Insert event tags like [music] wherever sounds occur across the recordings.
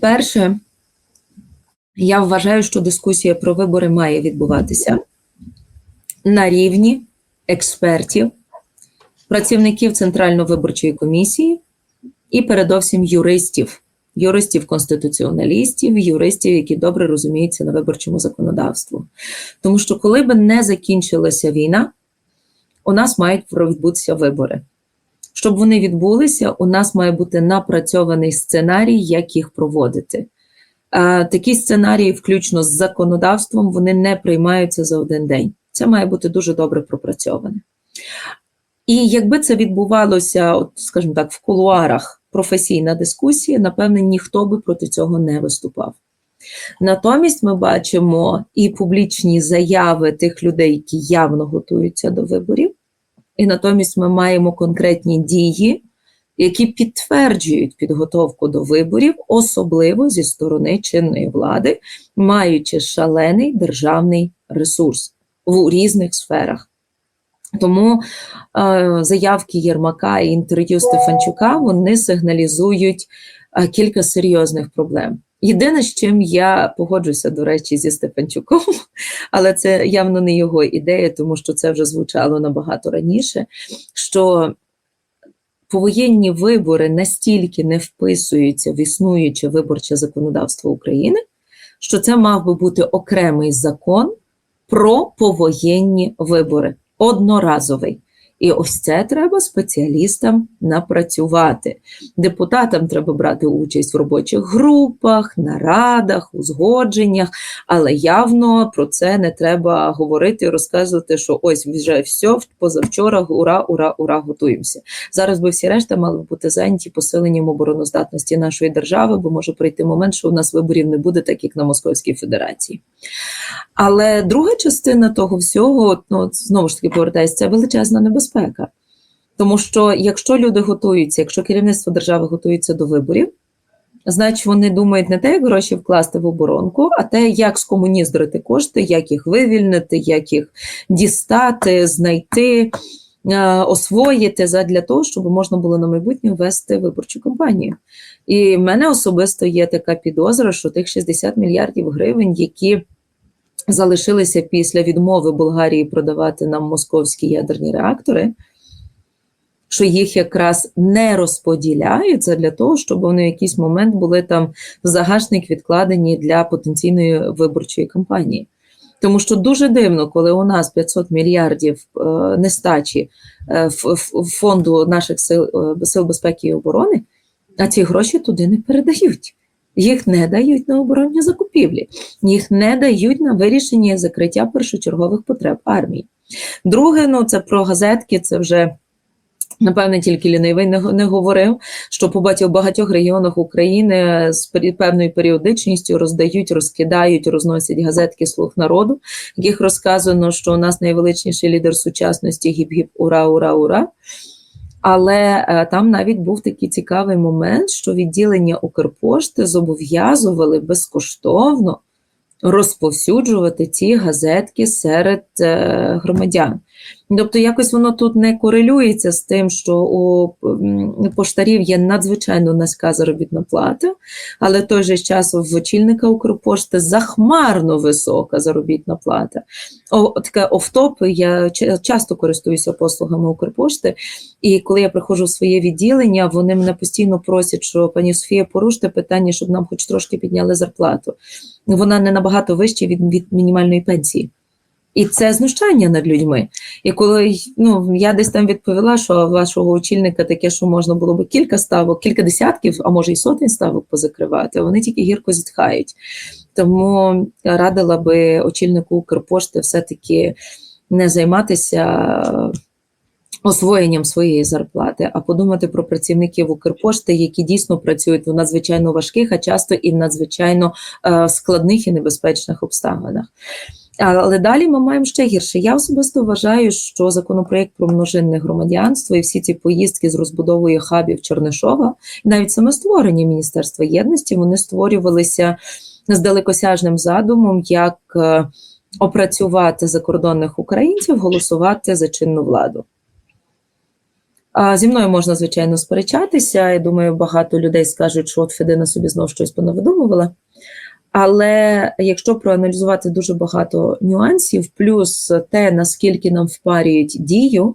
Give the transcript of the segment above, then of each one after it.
Перше, я вважаю, що дискусія про вибори має відбуватися на рівні експертів, працівників Центральної виборчої комісії і передовсім юристів, юристів-конституціоналістів, юристів, які добре розуміються на виборчому законодавстві. Тому що, коли би не закінчилася війна, у нас мають відбутися вибори. Щоб вони відбулися, у нас має бути напрацьований сценарій, як їх проводити. Такі сценарії, включно з законодавством, вони не приймаються за один день. Це має бути дуже добре пропрацьоване. І якби це відбувалося, от, скажімо так, в кулуарах професійна дискусія, напевне, ніхто би проти цього не виступав. Натомість ми бачимо і публічні заяви тих людей, які явно готуються до виборів, і натомість ми маємо конкретні дії, які підтверджують підготовку до виборів, особливо зі сторони чинної влади, маючи шалений державний ресурс в різних сферах. Тому е, заявки Єрмака і інтерв'ю Стефанчука вони сигналізують е, кілька серйозних проблем. Єдине, з чим я погоджуся, до речі, зі Стефанчуком, [laughs] але це явно не його ідея, тому що це вже звучало набагато раніше. що Повоєнні вибори настільки не вписуються в існуюче виборче законодавство України, що це мав би бути окремий закон про повоєнні вибори, одноразовий. І ось це треба спеціалістам напрацювати. Депутатам треба брати участь в робочих групах, нарадах, узгодженнях, але явно про це не треба говорити, і розказувати, що ось вже все, позавчора, ура, ура, ура, готуємося. Зараз би всі решта мали бути зайняті посиленням обороноздатності нашої держави, бо може прийти момент, що у нас виборів не буде, так як на Московській Федерації. Але друга частина того всього, ну, знову ж таки повертається, величезна небезпека. Тому що якщо люди готуються, якщо керівництво держави готується до виборів, значить вони думають не те, як гроші вкласти в оборонку, а те, як скомуніздрити кошти, як їх вивільнити, як їх дістати, знайти, е, освоїти для того, щоб можна було на майбутнє вести виборчу кампанію. І в мене особисто є така підозра, що тих 60 мільярдів гривень, які залишилися після відмови Болгарії продавати нам московські ядерні реактори, що їх якраз не розподіляються для того, щоб вони в якийсь момент були там в загашник відкладені для потенційної виборчої кампанії. Тому що дуже дивно, коли у нас 500 мільярдів е, нестачі е, фонду наших сил, е, сил безпеки і оборони, а ці гроші туди не передають. Їх не дають на оборонні закупівлі, їх не дають на вирішення закриття першочергових потреб армії. Друге, ну це про газетки, це вже. Напевне, тільки лінивий не, не говорив, що по в багатьох регіонах України з певною періодичністю роздають, розкидають, розносять газетки слух народу, в яких розказано, що у нас найвеличніший лідер сучасності гіп-гіп, ура, ура, ура. Але е, там навіть був такий цікавий момент, що відділення Укрпошти зобов'язували безкоштовно розповсюджувати ці газетки серед е, громадян. Тобто, якось воно тут не корелюється з тим, що у поштарів є надзвичайно низька заробітна плата, але в той же час в очільника Укрпошти захмарно висока заробітна плата. О, таке офтоп, я часто користуюся послугами Укрпошти, і коли я приходжу в своє відділення, вони мене постійно просять, що пані Софія, поруште питання, щоб нам хоч трошки підняли зарплату. Вона не набагато вища від, від мінімальної пенсії. І це знущання над людьми. І коли ну, я десь там відповіла, що вашого очільника таке, що можна було би кілька ставок, кілька десятків, а може і сотень ставок позакривати, вони тільки гірко зітхають. Тому радила би очільнику Укрпошти все-таки не займатися. Освоєнням своєї зарплати, а подумати про працівників Укрпошти, які дійсно працюють в надзвичайно важких, а часто і в надзвичайно е, складних і небезпечних обставинах. Але далі ми маємо ще гірше. Я особисто вважаю, що законопроєкт про множинне громадянство і всі ці поїздки з розбудовою хабів Чернишова, навіть саме створення Міністерства єдності, вони створювалися з далекосяжним задумом, як е, опрацювати закордонних українців, голосувати за чинну владу. Зі мною можна, звичайно, сперечатися. Я думаю, багато людей скажуть, що от Федина собі знов щось понавидумувала. Але якщо проаналізувати дуже багато нюансів, плюс те, наскільки нам впарюють дію,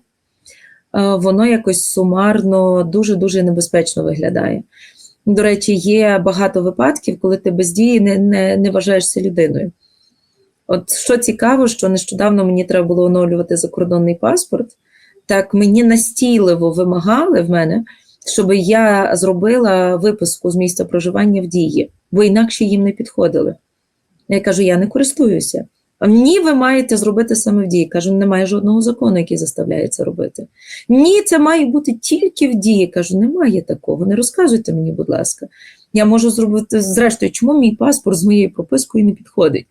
е, воно якось сумарно дуже-дуже небезпечно виглядає. До речі, є багато випадків, коли ти без дії не, не, не вважаєшся людиною. От що цікаво, що нещодавно мені треба було оновлювати закордонний паспорт, так мені настійливо вимагали в мене, щоб я зробила виписку з місця проживання в дії, бо інакше їм не підходили. Я кажу, я не користуюся. Ні, ви маєте зробити саме в дії. Кажу, немає жодного закону, який заставляє це робити. Ні, це має бути тільки в дії. Кажу, немає такого. Не розказуйте мені, будь ласка. Я можу зробити, зрештою, чому мій паспорт з моєю пропискою не підходить?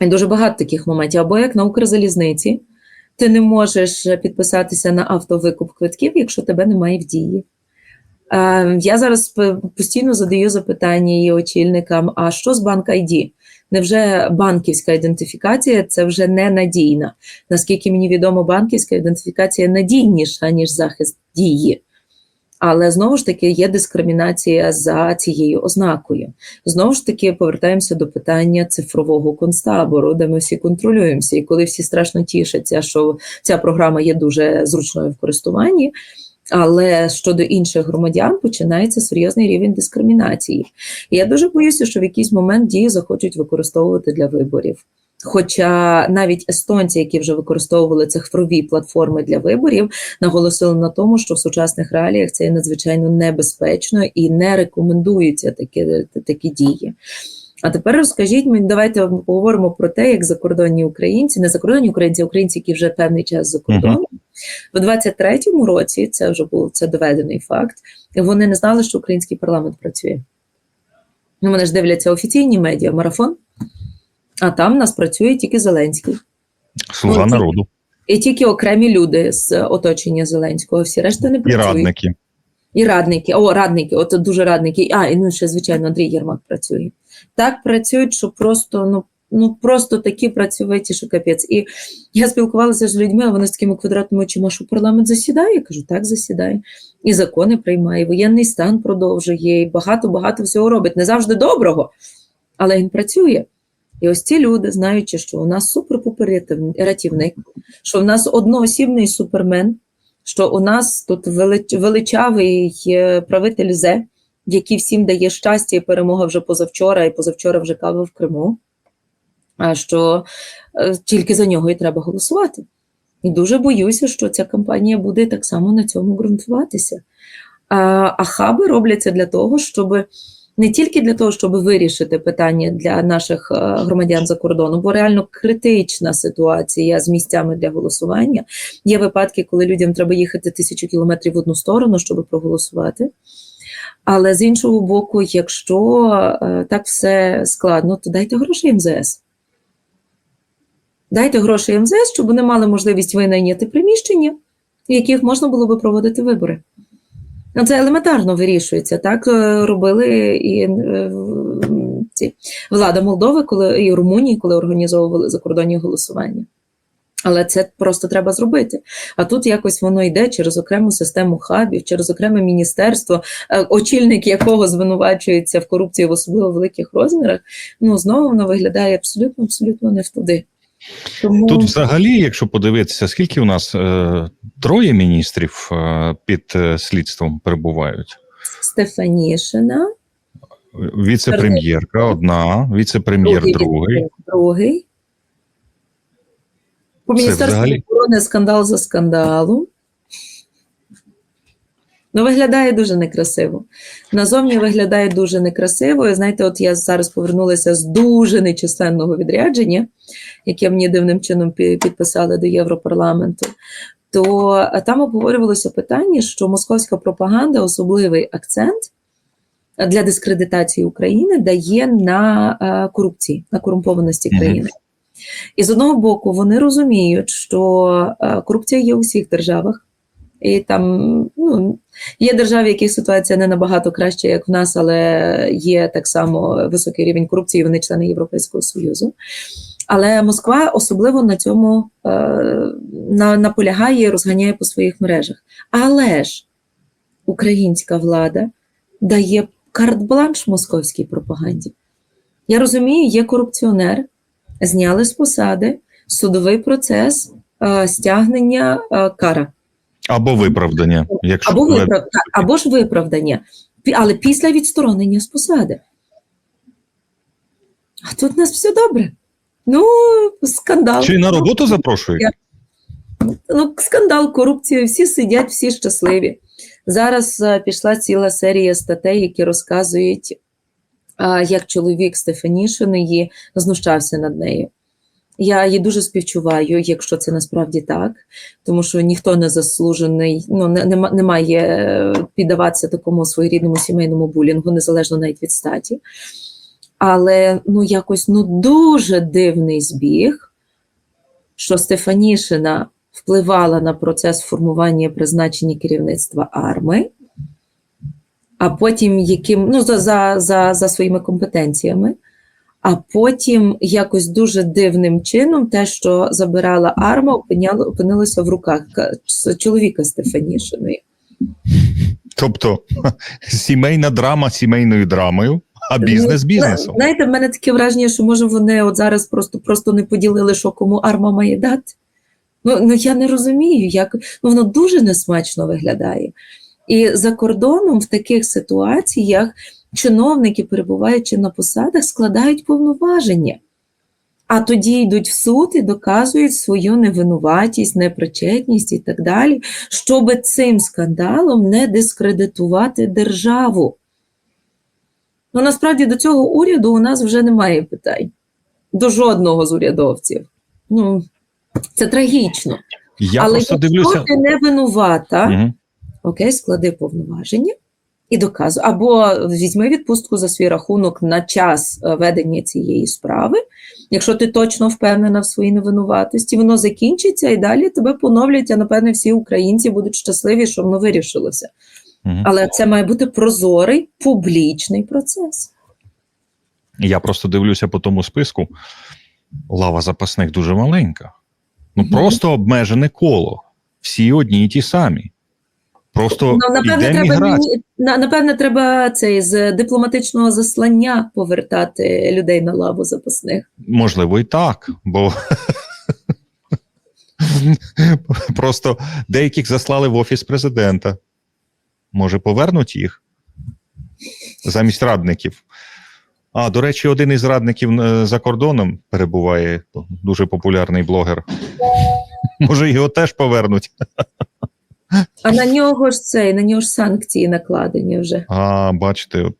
Дуже багато таких моментів. Або як на Укрзалізниці, ти не можеш підписатися на автовикуп квитків, якщо тебе немає в дії. Е, Я зараз постійно задаю запитання її очільникам: а що з банк ID? Невже банківська ідентифікація це вже не надійна? Наскільки мені відомо, банківська ідентифікація надійніша, ніж захист дії. Але знову ж таки є дискримінація за цією ознакою. Знову ж таки, повертаємося до питання цифрового концтабору, де ми всі контролюємося. І коли всі страшно тішаться, що ця програма є дуже зручною в користуванні, але щодо інших громадян починається серйозний рівень дискримінації. І я дуже боюся, що в якийсь момент дії захочуть використовувати для виборів. Хоча навіть естонці, які вже використовували цифрові платформи для виборів, наголосили на тому, що в сучасних реаліях це є надзвичайно небезпечно і не рекомендуються такі, такі дії. А тепер розкажіть мені, давайте поговоримо про те, як закордонні українці, не закордонні українці, а українці, які вже певний час за кордоном. В 23-му році це вже був це доведений факт. Вони не знали, що український парламент працює. Ну, вони ж дивляться офіційні медіа, марафон, а там в нас працює тільки Зеленський. Слуга Ну, народу І тільки окремі люди з оточення Зеленського, всі решта не і радники. І радники, о, радники, от дуже радники. А, і ну ще, звичайно, Андрій Єрмак працює. Так працюють, що просто, ну, ну просто такі працьовиті, що капець. І я спілкувалася з людьми, а вони з такими квадратними очима, що парламент засідає. Я кажу, так засідає. І закони приймає, і воєнний стан продовжує, і багато-багато всього робить. Не завжди доброго, але він працює. І ось ці люди, знаючи, що у нас суперпоперативник, що в нас одноосібний супермен, що у нас тут величавий е, правитель Зе, який всім дає щастя і перемога вже позавчора, і позавчора вже кава в Криму. Що е, тільки за нього і треба голосувати. І дуже боюся, що ця кампанія буде так само на цьому ґрунтуватися. А, хаби робляться для того, щоб не тільки для того, щоб вирішити питання для наших е, громадян за кордоном, бо реально критична ситуація з місцями для голосування. Є випадки, коли людям треба їхати тисячу кілометрів в одну сторону, щоб проголосувати. Але з іншого боку, якщо е, так все складно, то дайте гроші МЗС. Дайте гроші МЗС, щоб вони мали можливість винайняти приміщення, в яких можна було би проводити вибори. Ну, Це елементарно вирішується. Так е, робили і е, ці влада Молдови, коли і Румунії, коли організовували закордонні голосування. Але це просто треба зробити. А тут якось воно йде через окрему систему хабів, через окреме міністерство, е, очільник якого звинувачується в корупції в особливо великих розмірах. Ну знову воно виглядає абсолютно, абсолютно не в туди. Тому Тут, взагалі, якщо подивитися, скільки у нас е, троє міністрів е, під е, слідством перебувають. Стефанішина, Віце-прем'єрка одна, віце-прем'єр другий. другий. По Це Міністерству взагалі- оборони скандал за скандалом. Ну, виглядає дуже некрасиво. Назовні виглядає дуже некрасиво. І знаєте, от я зараз повернулася з дуже нечисленного відрядження, яке мені дивним чином підписали до Європарламенту. То там обговорювалося питання, що московська пропаганда особливий акцент для дискредитації України дає на е, корупції, на корумпованості країни. І з одного боку, вони розуміють, що е, корупція є у всіх державах. І там ну, є держави, в яких ситуація не набагато краща, як в нас, але є так само високий рівень корупції, вони члени Європейського Союзу. Але Москва особливо на цьому е, на, наполягає і розганяє по своїх мережах. Але ж українська влада дає карт-бланш московській пропаганді. Я розумію, є корупціонер, зняли з посади, судовий процес, е, стягнення е, кара. Або виправдання. Якщо Або, виправ... так, або ж виправдання, але після відсторонення з посади. А тут у нас все добре. Ну, скандал. Чи на роботу запрошують? Ну, скандал, корупція, всі сидять, всі щасливі. Зараз е, пішла ціла серія статей, які розказують, е, як чоловік Стефанішиної знущався над нею. Я їй дуже співчуваю, якщо це насправді так, тому що ніхто не заслужений, ну не, не, має е, піддаватися такому своєрідному сімейному булінгу, незалежно навіть від статі. Але ну якось ну дуже дивний збіг, що Стефанішина впливала на процес формування призначення керівництва арми, а потім яким ну за, за, за, за своїми компетенціями. А потім якось дуже дивним чином те, що забирала арма, опиняло, опинилося в руках чоловіка Стефанішиної. Тобто [laughs] сімейна драма сімейною драмою, а бізнес бізнесом. Зна- Знаєте, в мене таке враження, що може вони от зараз просто, просто не поділили, що кому арма має дати. Ну, ну я не розумію, як ну, воно дуже несмачно виглядає. І за кордоном в таких ситуаціях чиновники, перебуваючи на посадах, складають повноваження. А тоді йдуть в суд і доказують свою невинуватість, непричетність і так далі, щоб цим скандалом не дискредитувати державу. Ну, насправді до цього уряду у нас вже немає питань. До жодного з урядовців. Ну, це трагічно. Я Але якщо дивлюся. ти не винувата, Мгм. окей, склади повноваження і доказуй. Або візьми відпустку за свій рахунок на час е, ведення цієї справи. Якщо ти точно впевнена в своїй невинуватості, воно закінчиться і далі тебе поновлять, а напевне всі українці будуть щасливі, що воно вирішилося. Але це має бути прозорий публічний процес. Я просто дивлюся по тому списку. Лава запасних дуже маленька. Ну просто обмежене коло. Всі одні й ті самі. Просто Ну, напевне, треба напевне, треба цей з дипломатичного заслання повертати людей на лаву запасних. Можливо, і так, бо [laughs] просто деяких заслали в офіс президента. Може, повернуть їх замість радників. А, до речі, один із радників е, за кордоном перебуває дуже популярний блогер. [laughs] Може, його теж повернуть. [laughs] А на нього ж цей, на нього ж санкції накладені вже. А, бачите, от,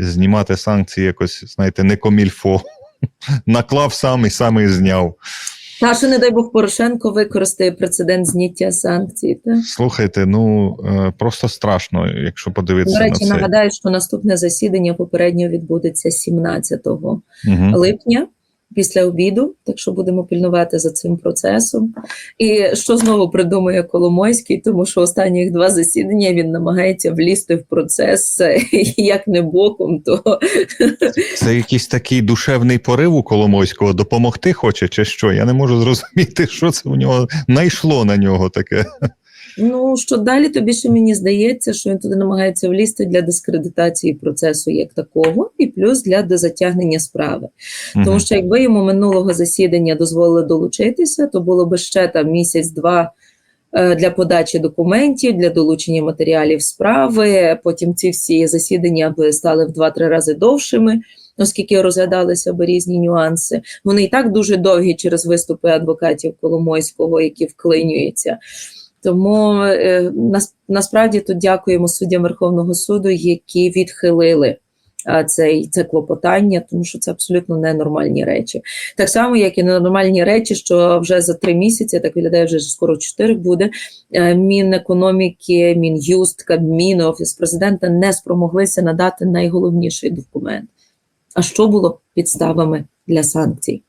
знімати санкції якось, знаєте, не комільфо. [laughs] Наклав сам і сам і зняв. Та що, не дай Бог, Порошенко використає прецедент зняття санкцій. Та? Слухайте, ну е, просто страшно, якщо подивитися До речі, на це. нагадаю, що наступне засідання попередньо відбудеться 17 Угу. липня. Після обіду, так що будемо пильнувати за цим процесом. І що знову придумує Коломойський, тому що останніх два засідання він намагається влізти в процес [laughs] як не боком, то Це якийсь такий душевний порив у Коломойського допомогти хоче, чи що? Я не можу зрозуміти, що це у нього найшло на нього таке. Ну, що далі, то більше мені здається, що він туди намагається влізти для дискредитації процесу як такого, і плюс для дозатягнення справи. Тому що якби йому минулого засідання дозволили долучитися, то було би ще там місяць-два е, для подачі документів, для долучення матеріалів справи. Потім ці всі засідання б стали в два-три рази довшими. Оскільки розглядалися б різні нюанси, вони і так дуже довгі через виступи адвокатів Коломойського, які вклинюються. Тому е, нас, насправді тут дякуємо суддям Верховного суду, які відхилили а, цей, це клопотання, тому що це абсолютно ненормальні речі. Так само, як і ненормальні речі, що вже за три місяці, так виглядає, вже скоро чотири буде. е, Мінекономіки, Мін'юст, Кабмін, Офіс президента не спромоглися надати найголовніший документ. А що було підставами для санкцій?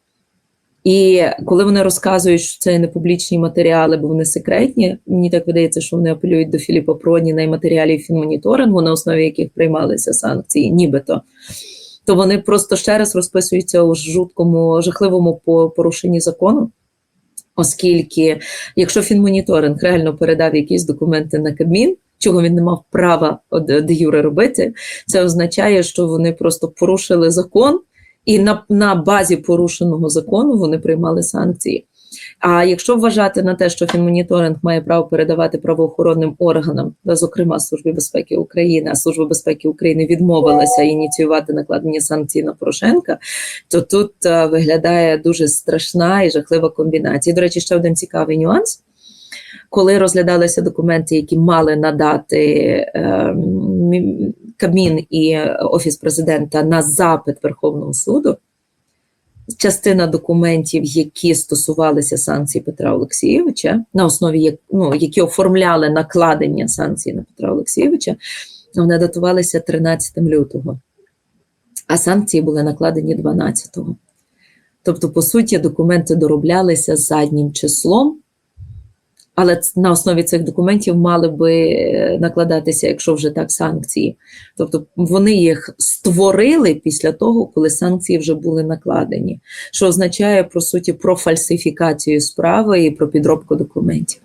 І коли вони розказують, що це не публічні матеріали, бо вони секретні, мені так видається, що вони апелюють до Філіпа Проніна і матеріалів фінмоніторингу, на основі яких приймалися санкції, нібито. то вони просто ще раз розписуються у жуткому, жахливому порушенні закону. Оскільки, якщо фінмоніторинг реально передав якісь документи на Кабмін, чого він не мав права де юре робити, це означає, що вони просто порушили закон, і на, на базі порушеного закону вони приймали санкції. А якщо вважати на те, що фінмоніторинг має право передавати правоохоронним органам, зокрема Службі безпеки України, а Служба безпеки України відмовилася ініціювати накладення санкцій на Порошенка, то тут е, виглядає дуже страшна і жахлива комбінація. До речі, ще один цікавий нюанс. Коли розглядалися документи, які мали надати е, Кабмін і Офіс президента на запит Верховного суду, частина документів, які стосувалися санкцій Петра Олексійовича, на основі як, ну, які оформляли накладення санкцій на Петра Олексійовича, вони датувалися 13 лютого, а санкції були накладені 12-го. Тобто, по суті, документи дороблялися заднім числом, але на основі цих документів мали би е, накладатися, якщо вже так, санкції. Тобто вони їх створили після того, коли санкції вже були накладені, що означає, по суті, про фальсифікацію справи і про підробку документів.